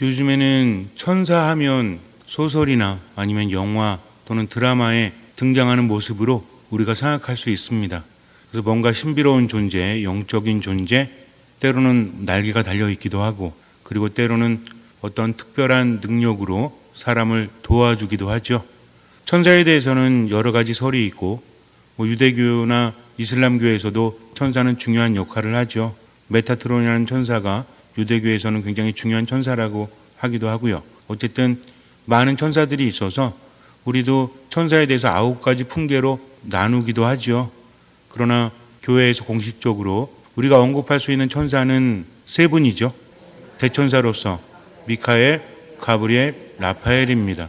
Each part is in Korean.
요즘에는 천사하면 소설이나 아니면 영화 또는 드라마에 등장하는 모습으로 우리가 생각할 수 있습니다. 그래서 뭔가 신비로운 존재, 영적인 존재, 때로는 날개가 달려 있기도 하고, 그리고 때로는 어떤 특별한 능력으로 사람을 도와주기도 하죠. 천사에 대해서는 여러 가지 설이 있고, 뭐 유대교나 이슬람교에서도 천사는 중요한 역할을 하죠. 메타트론이라는 천사가 유대교에서는 굉장히 중요한 천사라고 하기도 하고요. 어쨌든 많은 천사들이 있어서 우리도 천사에 대해서 아홉 가지 풍계로 나누기도 하죠. 그러나 교회에서 공식적으로 우리가 언급할 수 있는 천사는 세 분이죠. 대천사로서 미카엘, 가브리엘, 라파엘입니다.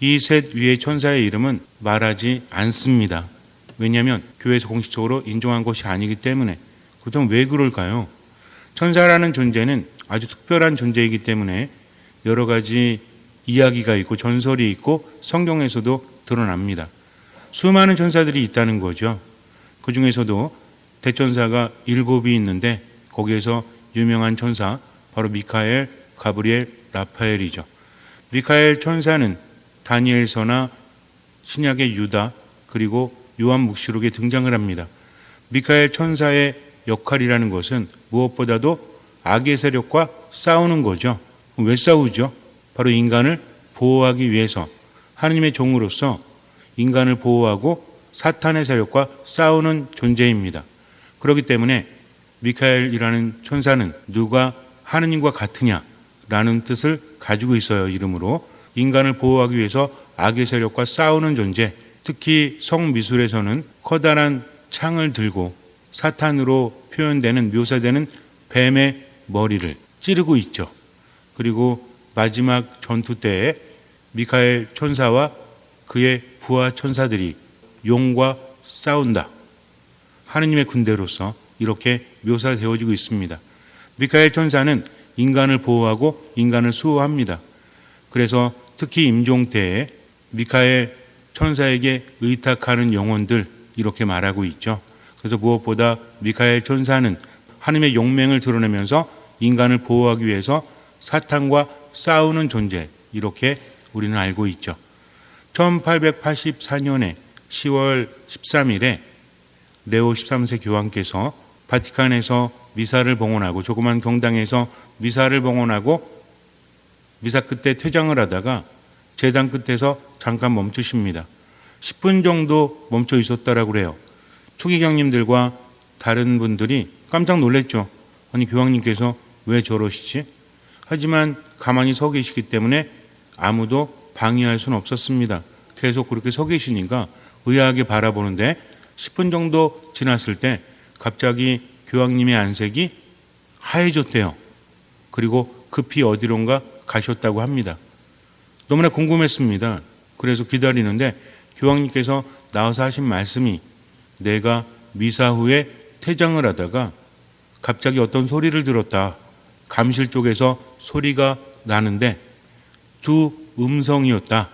이 셋 위의 천사의 이름은 말하지 않습니다. 왜냐하면 교회에서 공식적으로 인정한 것이 아니기 때문에 그렇다면 왜 그럴까요? 천사라는 존재는 아주 특별한 존재이기 때문에 여러 가지 이야기가 있고 전설이 있고 성경에서도 드러납니다. 수많은 천사들이 있다는 거죠. 그 중에서도 대천사가 일곱이 있는데 거기에서 유명한 천사 바로 미카엘, 가브리엘, 라파엘이죠. 미카엘 천사는 다니엘서나 신약의 유다 그리고 요한 묵시록에 등장을 합니다. 미카엘 천사의 역할이라는 것은 무엇보다도 악의 세력과 싸우는 거죠. 왜 싸우죠? 바로 인간을 보호하기 위해서 하느님의 종으로서 인간을 보호하고 사탄의 세력과 싸우는 존재입니다. 그렇기 때문에 미카엘이라는 천사는 누가 하느님과 같으냐라는 뜻을 가지고 있어요. 이름으로 인간을 보호하기 위해서 악의 세력과 싸우는 존재. 특히 성미술에서는 커다란 창을 들고 사탄으로 표현되는 묘사되는 뱀의 머리를 찌르고 있죠. 그리고 마지막 전투 때에 미카엘 천사와 그의 부하 천사들이 용과 싸운다. 하느님의 군대로서 이렇게 묘사되어지고 있습니다. 미카엘 천사는 인간을 보호하고 인간을 수호합니다. 그래서 특히 임종 때에 미카엘 천사에게 의탁하는 영혼들 이렇게 말하고 있죠. 그래서 무엇보다 미카엘 천사는 하나님의 용맹을 드러내면서 인간을 보호하기 위해서 사탄과 싸우는 존재 이렇게 우리는 알고 있죠. 1884년에 10월 13일에 레오 13세 교황께서 바티칸에서 미사를 봉헌하고 조그만 경당에서 미사를 봉헌하고 미사 끝에 퇴장을 하다가 재단 끝에서 잠깐 멈추십니다. 10분 정도 멈춰 있었다라고 그래요. 추기경님들과 다른 분들이 깜짝 놀랐죠. 아니 교황님께서 왜 저러시지? 하지만 가만히 서 계시기 때문에 아무도 방해할 수는 없었습니다. 계속 그렇게 서 계시니까 의아하게 바라보는데 10분 정도 지났을 때 갑자기 교황님의 안색이 하얘졌대요. 그리고 급히 어디론가 가셨다고 합니다. 너무나 궁금했습니다. 그래서 기다리는데 교황님께서 나와서 하신 말씀이 내가 미사 후에 퇴장을 하다가 갑자기 어떤 소리를 들었다. 감실 쪽에서 소리가 나는데 두 음성이었다.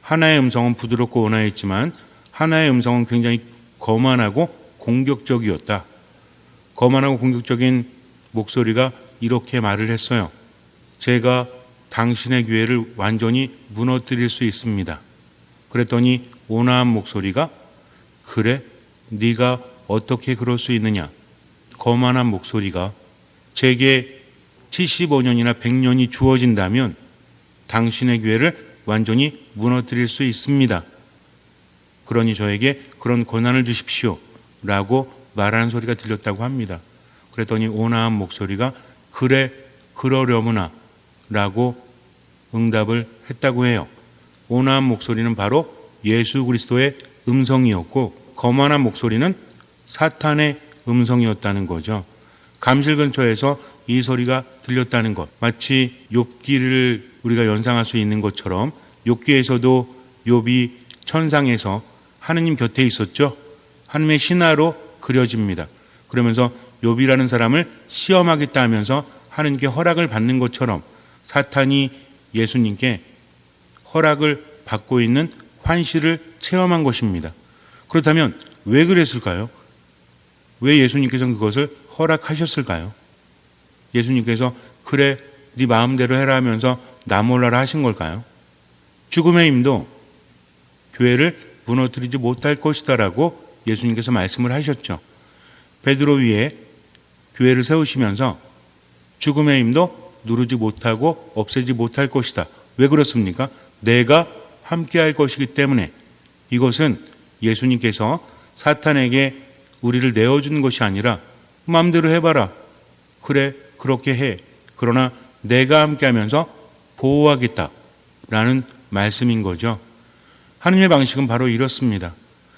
하나의 음성은 부드럽고 온화했지만 하나의 음성은 굉장히 거만하고 공격적이었다. 거만하고 공격적인 목소리가 이렇게 말을 했어요. 제가 당신의 교회를 완전히 무너뜨릴 수 있습니다. 그랬더니 온화한 목소리가 그래 네가 어떻게 그럴 수 있느냐 거만한 목소리가 제게 75년이나 100년이 주어진다면 당신의 교회를 완전히 무너뜨릴 수 있습니다. 그러니 저에게 그런 권한을 주십시오. 라고 말하는 소리가 들렸다고 합니다. 그랬더니 온화한 목소리가 그래 그러려무나 라고 응답을 했다고 해요. 온화한 목소리는 바로 예수 그리스도의 음성이었고 거만한 목소리는 사탄의 음성이었다는 거죠. 감실 근처에서 이 소리가 들렸다는 것. 마치 욥기를 우리가 연상할 수 있는 것처럼 욥기에서도 욥이 천상에서 하느님 곁에 있었죠. 하느님의 신하로 그려집니다. 그러면서 욥이라는 사람을 시험하겠다 하면서 하느님께 허락을 받는 것처럼 사탄이 예수님께 허락을 받고 있는 환시를 체험한 것입니다. 그렇다면 왜 그랬을까요? 왜 예수님께서는 그것을 허락하셨을까요? 예수님께서 그래 네 마음대로 해라 하면서 나 몰라라 하신 걸까요? 죽음의 힘도 교회를 무너뜨리지 못할 것이다라고 예수님께서 말씀을 하셨죠. 베드로 위에 교회를 세우시면서 죽음의 힘도 누르지 못하고 없애지 못할 것이다. 왜 그렇습니까? 내가 함께 할 것이기 때문에 이것은 예수님께서 사탄에게 우리를 내어주는 것이 아니라 마음대로 해봐라. 그래, 그렇게 해. 그러나 내가 함께 하면서 보호하겠다. 라는 말씀인 거죠. 하느님의 방식은 바로 이렇습니다.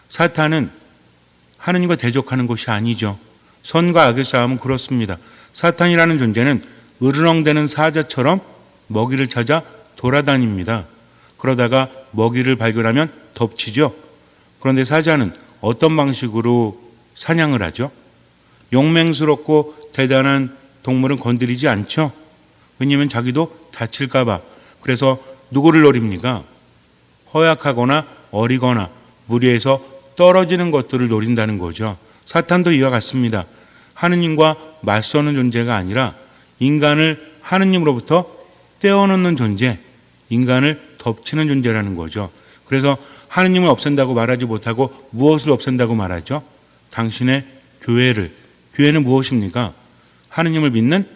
사탄은 하느님과 대적하는 것이 아니죠. 선과 악의 싸움은 그렇습니다. 사탄이라는 존재는 으르렁대는 사자처럼 먹이를 찾아 돌아다닙니다. 그러다가 먹이를 발견하면 덮치죠. 그런데 사자는 어떤 방식으로 사냥을 하죠? 용맹스럽고 대단한 동물은 건드리지 않죠. 왜냐하면 자기도 다칠까봐. 그래서 누구를 노립니까? 허약하거나 어리거나 무리해서 떨어지는 것들을 노린다는 거죠. 사탄도 이와 같습니다. 하느님과 맞서는 존재가 아니라 인간을 하느님으로부터 떼어놓는 존재, 인간을 덮치는 존재라는 거죠. 그래서 하느님을 없앤다고 말하지 못하고 무엇을 없앤다고 말하죠? 당신의 교회를. 교회는 무엇입니까? 하느님을 믿는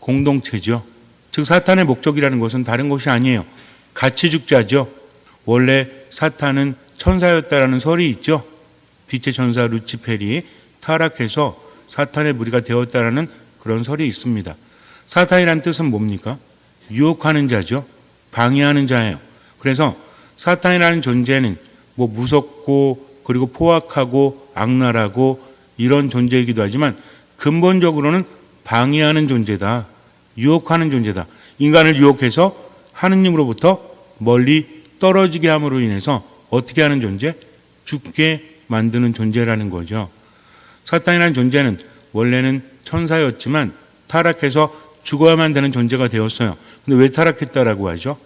공동체죠. 즉 사탄의 목적이라는 것은 다른 것이 아니에요. 같이 죽자죠. 원래 사탄은 천사였다라는 설이 있죠. 빛의 천사 루치펠이 타락해서 사탄의 무리가 되었다라는 그런 설이 있습니다. 사탄이란 뜻은 뭡니까? 유혹하는 자죠. 방해하는 자예요. 그래서 사탄이라는 존재는 뭐 무섭고 그리고 포악하고 악랄하고 이런 존재이기도 하지만 근본적으로는 방해하는 존재다. 유혹하는 존재다. 인간을 유혹해서 하느님으로부터 멀리 떨어지게 함으로 인해서 어떻게 하는 존재? 죽게 만드는 존재라는 거죠. 사탄이라는 존재는 원래는 천사였지만 타락해서 죽어야만 되는 존재가 되었어요. 근데 왜 타락했다라고 하죠?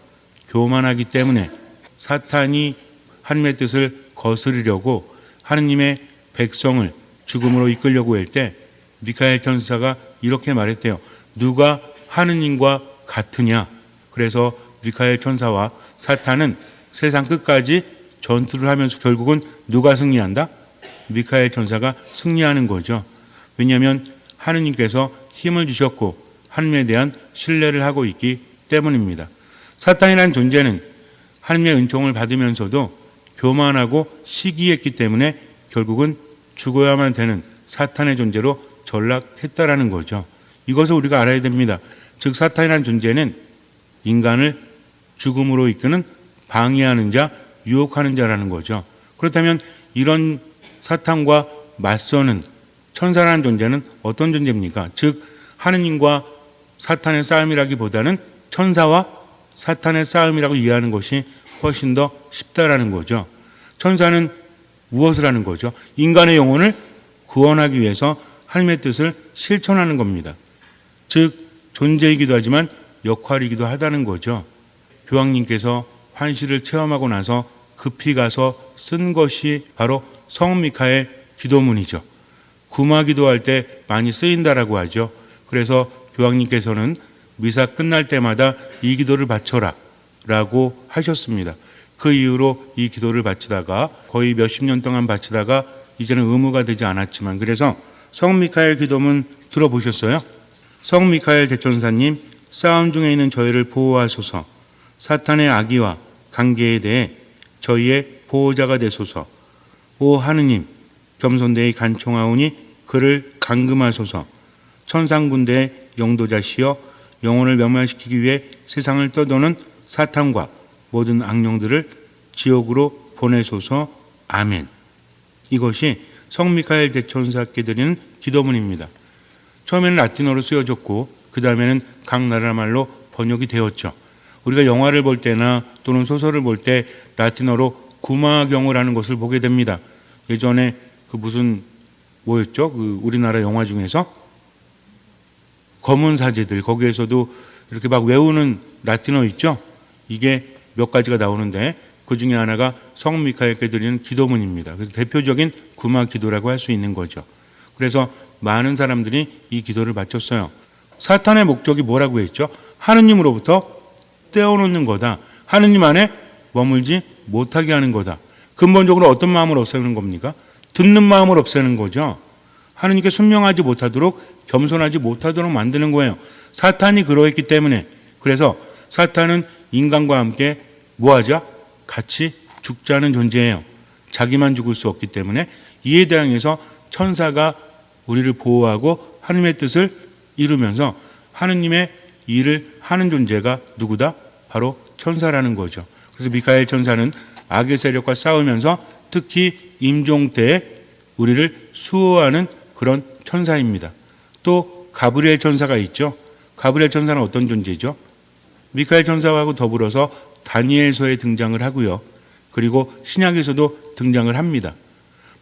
교만하기 때문에 사탄이 하나님의 뜻을 거스르려고 하느님의 백성을 죽음으로 이끌려고 할 때 미카엘 천사가 이렇게 말했대요. 누가 하느님과 같으냐? 그래서 미카엘 천사와 사탄은 세상 끝까지 전투를 하면서 결국은 누가 승리한다? 미카엘 천사가 승리하는 거죠. 왜냐하면 하느님께서 힘을 주셨고 하느님에 대한 신뢰를 하고 있기 때문입니다. 사탄이라는 존재는 하느님의 은총을 받으면서도 교만하고 시기했기 때문에 결국은 죽어야만 되는 사탄의 존재로 전락했다라는 거죠. 이것을 우리가 알아야 됩니다. 즉 사탄이라는 존재는 인간을 죽음으로 이끄는 방해하는 자, 유혹하는 자라는 거죠. 그렇다면 이런 사탄과 맞서는 천사라는 존재는 어떤 존재입니까? 즉 하느님과 사탄의 싸움이라기보다는 천사와 사탄의 싸움이라고 이해하는 것이 훨씬 더 쉽다라는 거죠. 천사는 무엇을 하는 거죠? 인간의 영혼을 구원하기 위해서 하나님의 뜻을 실천하는 겁니다. 즉 존재이기도 하지만 역할이기도 하다는 거죠. 교황님께서 환시를 체험하고 나서 급히 가서 쓴 것이 바로 성 미카엘 기도문이죠. 구마 기도할 때 많이 쓰인다라고 하죠. 그래서 교황님께서는 미사 끝날 때마다 이 기도를 바쳐라 라고 하셨습니다. 그 이후로 이 기도를 바치다가 거의 몇십 년 동안 바치다가 이제는 의무가 되지 않았지만 그래서 성 미카엘 기도문 들어보셨어요? 성 미카엘 대천사님 싸움 중에 있는 저희를 보호하소서 사탄의 악의와 관계에 대해 저희의 보호자가 되소서 오 하느님 겸손되이 간청하오니 그를 감금하소서 천상군대의 영도자시여 영혼을 멸망시키기 위해 세상을 떠도는 사탄과 모든 악령들을 지옥으로 보내소서 아멘. 이것이 성미카엘 대천사께 드리는 기도문입니다. 처음에는 라틴어로 쓰여졌고 그 다음에는 각 나라 말로 번역이 되었죠. 우리가 영화를 볼 때나 또는 소설을 볼 때 라틴어로 구마경어라는 것을 보게 됩니다. 예전에 그 무슨 뭐였죠? 그 우리나라 영화 중에서 검은 사제들 거기에서도 이렇게 막 외우는 라틴어 있죠? 이게 몇 가지가 나오는데 그 중에 하나가 성 미카엘께 드리는 기도문입니다. 그래서 대표적인 구마 기도라고 할 수 있는 거죠. 그래서 많은 사람들이 이 기도를 바쳤어요. 사탄의 목적이 뭐라고 했죠? 하느님으로부터 떼어놓는 거다. 하느님 안에 머물지 못하게 하는 거다. 근본적으로 어떤 마음을 없애는 겁니까? 듣는 마음을 없애는 거죠. 하느님께 순명하지 못하도록 겸손하지 못하도록 만드는 거예요. 사탄이 그러했기 때문에 그래서 사탄은 인간과 함께 뭐하자? 같이 죽자는 존재예요. 자기만 죽을 수 없기 때문에 이에 대항해서 천사가 우리를 보호하고 하느님의 뜻을 이루면서 하느님의 일을 하는 존재가 누구다? 바로 천사라는 거죠. 그래서 미카엘 천사는 악의 세력과 싸우면서 특히 임종 때에 우리를 수호하는 그런 천사입니다. 또 가브리엘 천사가 있죠. 가브리엘 천사는 어떤 존재죠? 미카엘 천사하고 더불어서 다니엘서에 등장을 하고요. 그리고 신약에서도 등장을 합니다.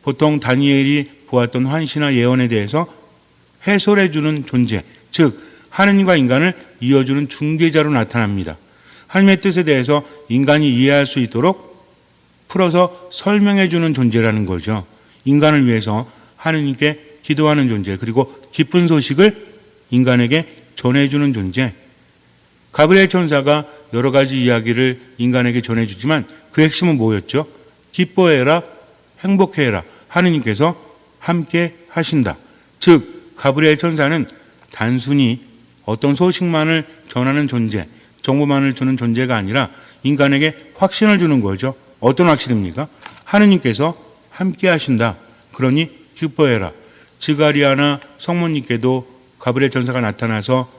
보통 다니엘이 보았던 환시나 예언에 대해서 해설해 주는 존재, 즉 하느님과 인간을 이어주는 중개자로 나타납니다. 하나님의 뜻에 대해서 인간이 이해할 수 있도록 풀어서 설명해 주는 존재라는 거죠. 인간을 위해서 하느님께 기도하는 존재, 그리고 기쁜 소식을 인간에게 전해주는 존재. 가브리엘 천사가 여러 가지 이야기를 인간에게 전해주지만 그 핵심은 뭐였죠? 기뻐해라, 행복해라. 하느님께서 함께 하신다. 즉, 가브리엘 천사는 단순히 어떤 소식만을 전하는 존재, 정보만을 주는 존재가 아니라 인간에게 확신을 주는 거죠. 어떤 확신입니까? 하느님께서 함께 하신다. 그러니 기뻐해라. 지가리아나 성모님께도 가브리엘 천사가 나타나서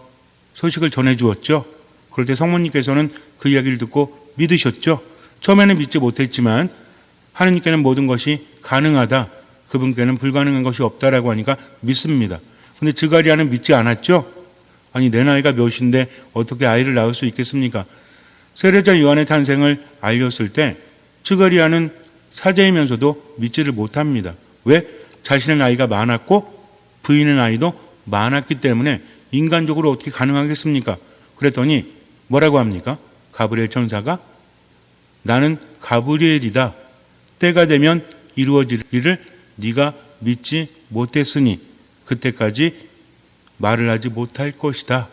소식을 전해 주었죠. 그럴 때 성모님께서는 그 이야기를 듣고 믿으셨죠. 처음에는 믿지 못했지만 하느님께는 모든 것이 가능하다. 그분께는 불가능한 것이 없다라고 하니까 믿습니다. 근데 지가리아는 믿지 않았죠. 아니 내 나이가 몇인데 어떻게 아이를 낳을 수 있겠습니까? 세례자 요한의 탄생을 알렸을 때 츠가리아는 사제이면서도 믿지를 못합니다. 왜? 자신의 나이가 많았고 부인의 나이도 많았기 때문에 인간적으로 어떻게 가능하겠습니까? 그랬더니 뭐라고 합니까? 가브리엘 천사가 나는 가브리엘이다. 때가 되면 이루어질 일을 네가 믿지 못했으니 그때까지 말을 하지 못할 것이다.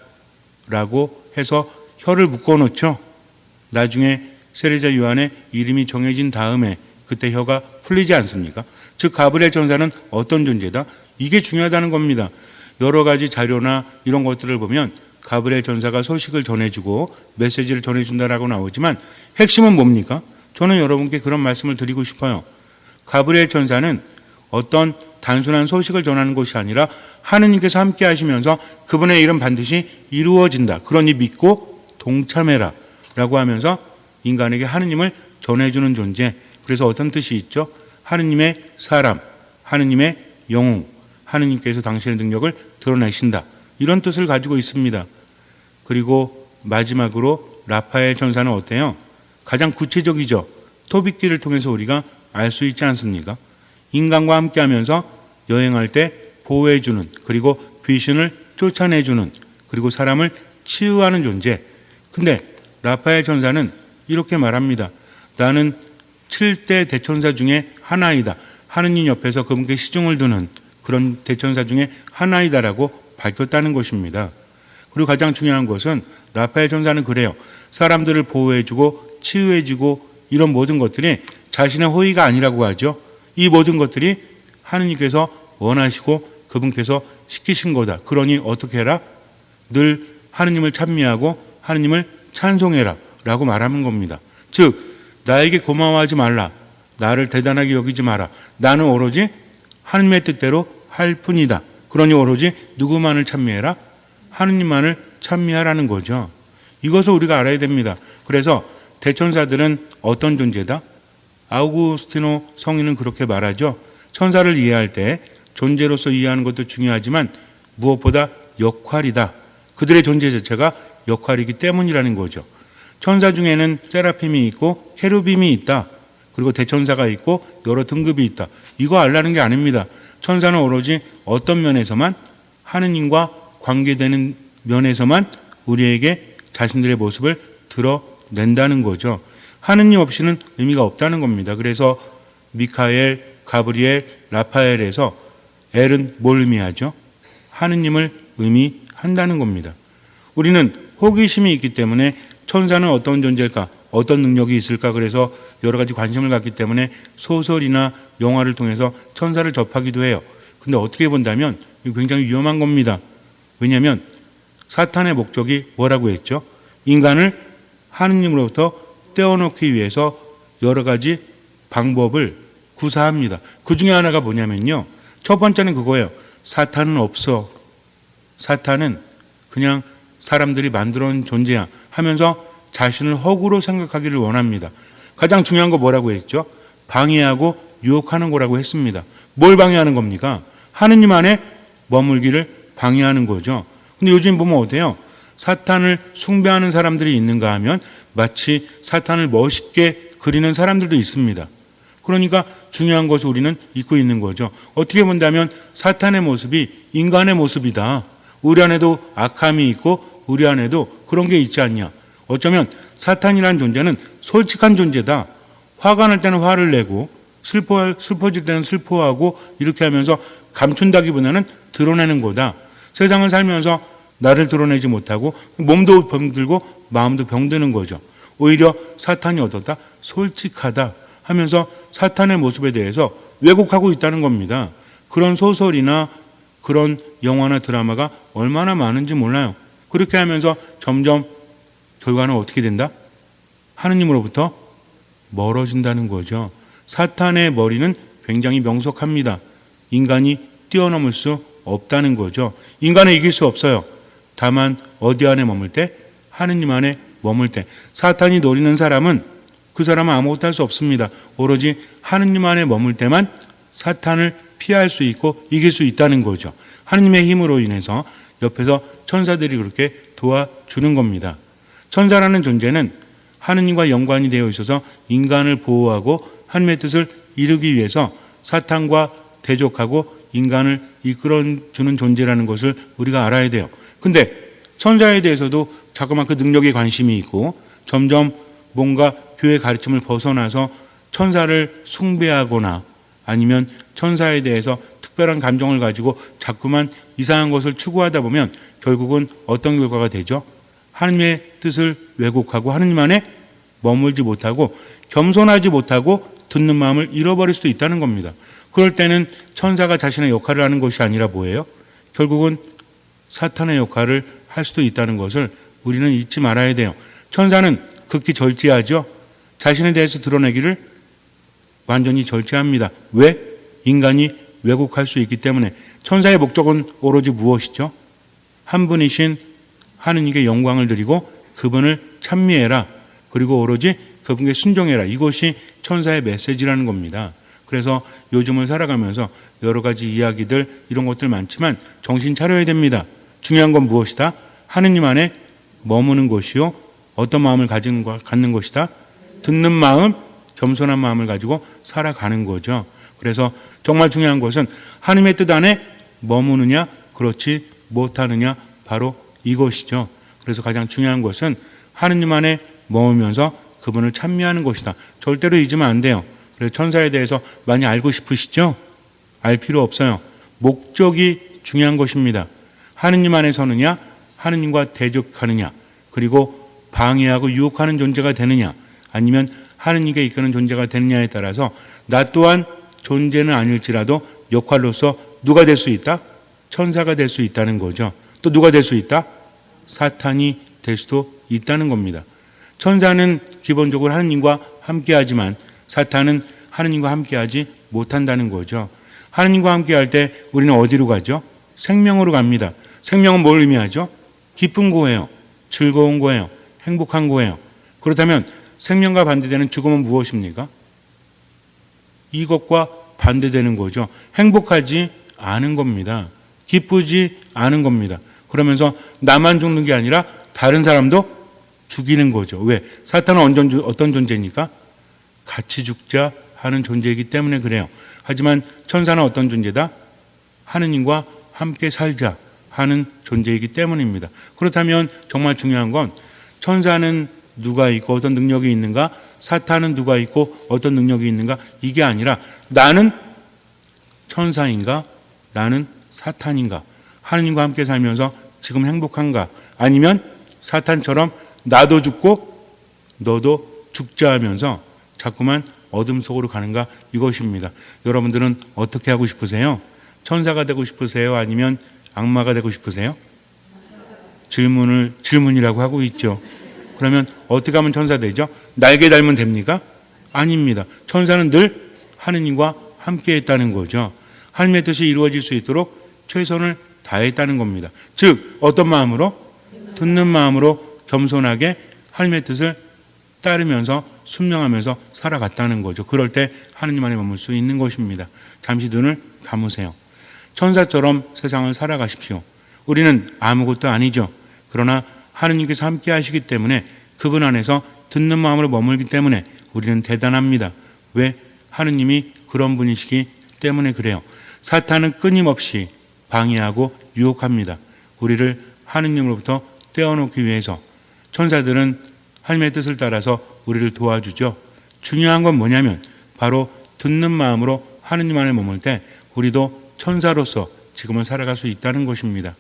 라고 해서 혀를 묶어 놓죠. 나중에 세례자 요한의 이름이 정해진 다음에 그때 혀가 풀리지 않습니까? 즉 가브리엘 전사는 어떤 존재다? 이게 중요하다는 겁니다. 여러 가지 자료나 이런 것들을 보면 가브리엘 전사가 소식을 전해주고 메시지를 전해준다라고 나오지만 핵심은 뭡니까? 저는 여러분께 그런 말씀을 드리고 싶어요. 가브리엘 전사는 어떤 단순한 소식을 전하는 것이 아니라 하느님께서 함께 하시면서 그분의 일은 반드시 이루어진다. 그러니 믿고 동참해라. 라고 하면서 인간에게 하느님을 전해주는 존재. 그래서 어떤 뜻이 있죠? 하느님의 사람, 하느님의 영웅, 하느님께서 당신의 능력을 드러내신다. 이런 뜻을 가지고 있습니다. 그리고 마지막으로 라파엘 전사는 어때요? 가장 구체적이죠. 토비끼를 통해서 우리가 알 수 있지 않습니까? 인간과 함께 하면서 여행할 때 보호해주는, 그리고 귀신을 쫓아내주는, 그리고 사람을 치유하는 존재. 근데 라파엘 천사는 이렇게 말합니다. 나는 7대 대천사 중에 하나이다. 하느님 옆에서 그분께 시중을 두는 그런 대천사 중에 하나이다라고 밝혔다는 것입니다. 그리고 가장 중요한 것은 라파엘 천사는 그래요. 사람들을 보호해주고 치유해주고 이런 모든 것들이 자신의 호의가 아니라고 하죠. 이 모든 것들이 하느님께서 원하시고 그분께서 시키신 거다. 그러니 어떻게 해라? 늘 하느님을 찬미하고 하느님을 찬송해라. 라고 말하는 겁니다. 즉, 나에게 고마워하지 말라. 나를 대단하게 여기지 마라. 나는 오로지 하느님의 뜻대로 할 뿐이다. 그러니 오로지 누구만을 찬미해라? 하느님만을 찬미하라는 거죠. 이것을 우리가 알아야 됩니다. 그래서 대천사들은 어떤 존재다? 아우구스티노 성인은 그렇게 말하죠. 천사를 이해할 때 존재로서 이해하는 것도 중요하지만 무엇보다 역할이다. 그들의 존재 자체가 역할이기 때문이라는 거죠. 천사 중에는 세라핌이 있고 케루빔이 있다. 그리고 대천사가 있고 여러 등급이 있다. 이거 알라는 게 아닙니다. 천사는 오로지 어떤 면에서만 하느님과 관계되는 면에서만 우리에게 자신들의 모습을 드러낸다는 거죠. 하느님 없이는 의미가 없다는 겁니다. 그래서 미카엘, 가브리엘, 라파엘에서 엘은 뭘 의미하죠? 하느님을 의미합니다. 한다는 겁니다. 우리는 호기심이 있기 때문에 천사는 어떤 존재일까, 어떤 능력이 있을까 그래서 여러 가지 관심을 갖기 때문에 소설이나 영화를 통해서 천사를 접하기도 해요. 근데 어떻게 본다면 굉장히 위험한 겁니다. 왜냐하면 사탄의 목적이 뭐라고 했죠? 인간을 하느님으로부터 떼어놓기 위해서 여러 가지 방법을 구사합니다. 그 중에 하나가 뭐냐면요. 첫 번째는 그거예요. 사탄은 없어. 사탄은 그냥 사람들이 만들어 놓은 존재야 하면서 자신을 허구로 생각하기를 원합니다. 가장 중요한 거 뭐라고 했죠? 방해하고 유혹하는 거라고 했습니다. 뭘 방해하는 겁니까? 하느님 안에 머물기를 방해하는 거죠. 근데 요즘 보면 어때요? 사탄을 숭배하는 사람들이 있는가 하면 마치 사탄을 멋있게 그리는 사람들도 있습니다. 그러니까 중요한 것을 우리는 잊고 있는 거죠. 어떻게 본다면 사탄의 모습이 인간의 모습이다. 안에도 악함이 있고 우리 안에도 그런 게 있지 않냐. 어쩌면 사탄이라는 존재는 솔직한 존재다. 화가 날 때는 화를 내고 슬퍼 슬퍼질 때는 슬퍼하고 이렇게 하면서 감춘다기보다는 드러내는 거다. 세상을 살면서 나를 드러내지 못하고 몸도 병들고 마음도 병드는 거죠. 오히려 사탄이 어떻다? 솔직하다 하면서 사탄의 모습에 대해서 왜곡하고 있다는 겁니다. 그런 소설이나 그런 영화나 드라마가 얼마나 많은지 몰라요. 그렇게 하면서 점점 결과는 어떻게 된다? 하느님으로부터 멀어진다는 거죠. 사탄의 머리는 굉장히 명석합니다. 인간이 뛰어넘을 수 없다는 거죠. 인간을 이길 수 없어요. 다만 어디 안에 머물 때? 하느님 안에 머물 때. 사탄이 노리는 사람은 그 사람은 아무것도 할 수 없습니다. 오로지 하느님 안에 머물 때만 사탄을 피할 수 있고 이길 수 있다는 거죠. 하느님의 힘으로 인해서 옆에서 천사들이 그렇게 도와주는 겁니다. 천사라는 존재는 하느님과 연관이 되어 있어서 인간을 보호하고 하나님의 뜻을 이루기 위해서 사탄과 대적하고 인간을 이끌어 주는 존재라는 것을 우리가 알아야 돼요. 근데 천사에 대해서도 자꾸만 그 능력에 관심이 있고 점점 뭔가 교회 가르침을 벗어나서 천사를 숭배하거나 아니면 천사에 대해서 특별한 감정을 가지고 자꾸만 이상한 것을 추구하다 보면 결국은 어떤 결과가 되죠? 하느님의 뜻을 왜곡하고 하느님 안에 머물지 못하고 겸손하지 못하고 듣는 마음을 잃어버릴 수도 있다는 겁니다. 그럴 때는 천사가 자신의 역할을 하는 것이 아니라 뭐예요? 결국은 사탄의 역할을 할 수도 있다는 것을 우리는 잊지 말아야 돼요. 천사는 극히 절제하죠. 자신에 대해서 드러내기를 완전히 절제합니다. 왜? 인간이 왜곡할 수 있기 때문에 천사의 목적은 오로지 무엇이죠? 한 분이신 하느님께 영광을 드리고 그분을 찬미해라. 그리고 오로지 그분께 순종해라. 이것이 천사의 메시지라는 겁니다. 그래서 요즘을 살아가면서 여러 가지 이야기들 이런 것들 많지만 정신 차려야 됩니다. 중요한 건 무엇이다? 하느님 안에 머무는 것이요. 어떤 마음을 거, 갖는 것이다? 듣는 마음, 겸손한 마음을 가지고 살아가는 거죠. 그래서 정말 중요한 것은 하나님의 뜻 안에 머무느냐, 그렇지 못하느냐, 바로 이것이죠. 그래서 가장 중요한 것은 하느님 안에 머물면서 그분을 찬미하는 것이다. 절대로 잊으면 안 돼요. 그래서 천사에 대해서 많이 알고 싶으시죠? 알 필요 없어요. 목적이 중요한 것입니다. 하느님 안에 서느냐, 하느님과 대적하느냐, 그리고 방해하고 유혹하는 존재가 되느냐, 아니면 하느님께 이끄는 존재가 되느냐에 따라서 나 또한 존재는 아닐지라도 역할로서 누가 될 수 있다? 천사가 될 수 있다는 거죠. 또 누가 될 수 있다? 사탄이 될 수도 있다는 겁니다. 천사는 기본적으로 하느님과 함께하지만 사탄은 하느님과 함께하지 못한다는 거죠. 하느님과 함께할 때 우리는 어디로 가죠? 생명으로 갑니다. 생명은 뭘 의미하죠? 기쁜 거예요. 즐거운 거예요. 행복한 거예요. 그렇다면 생명과 반대되는 죽음은 무엇입니까? 이것과 반대되는 거죠. 행복하지 않은 겁니다. 기쁘지 않은 겁니다. 그러면서 나만 죽는 게 아니라 다른 사람도 죽이는 거죠. 왜? 사탄은 어떤 존재입니까? 같이 죽자 하는 존재이기 때문에 그래요. 하지만 천사는 어떤 존재다? 하느님과 함께 살자 하는 존재이기 때문입니다. 그렇다면 정말 중요한 건 천사는 누가 있고 어떤 능력이 있는가? 사탄은 누가 있고 어떤 능력이 있는가? 이게 아니라 나는 천사인가? 나는 사탄인가? 하느님과 함께 살면서 지금 행복한가? 아니면 사탄처럼 나도 죽고 너도 죽자 하면서 자꾸만 어둠 속으로 가는가? 이것입니다. 여러분들은 어떻게 하고 싶으세요? 천사가 되고 싶으세요? 아니면 악마가 되고 싶으세요? 질문을 질문이라고 하고 있죠. 그러면 어떻게 하면 천사 되죠? 날개 달면 됩니까? 아닙니다. 천사는 늘 하느님과 함께 했다는 거죠. 하나님의 뜻이 이루어질 수 있도록 최선을 다했다는 겁니다. 즉 어떤 마음으로 듣는 마음으로 겸손하게 하나님의 뜻을 따르면서 순명하면서 살아갔다는 거죠. 그럴 때 하느님 안에 머물 수 있는 것입니다. 잠시 눈을 감으세요. 천사처럼 세상을 살아가십시오. 우리는 아무것도 아니죠. 그러나 하느님께서 함께 하시기 때문에 그분 안에서 듣는 마음으로 머물기 때문에 우리는 대단합니다. 왜? 하느님이 그런 분이시기 때문에 그래요. 사탄은 끊임없이 방해하고 유혹합니다. 우리를 하느님으로부터 떼어놓기 위해서 천사들은 하나님의 뜻을 따라서 우리를 도와주죠. 중요한 건 뭐냐면 바로 듣는 마음으로 하느님 안에 머물 때 우리도 천사로서 지금은 살아갈 수 있다는 것입니다.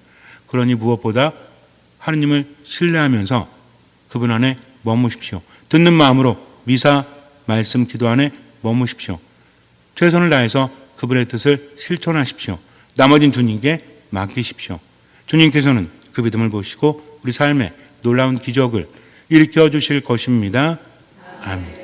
그러니 무엇보다 하느님을 신뢰하면서 그분 안에 머무십시오. 듣는 마음으로 미사 말씀 기도 안에 머무십시오. 최선을 다해서 그분의 뜻을 실천하십시오. 나머진 주님께 맡기십시오. 주님께서는 그 믿음을 보시고 우리 삶에 놀라운 기적을 일으켜 주실 것입니다. 아멘.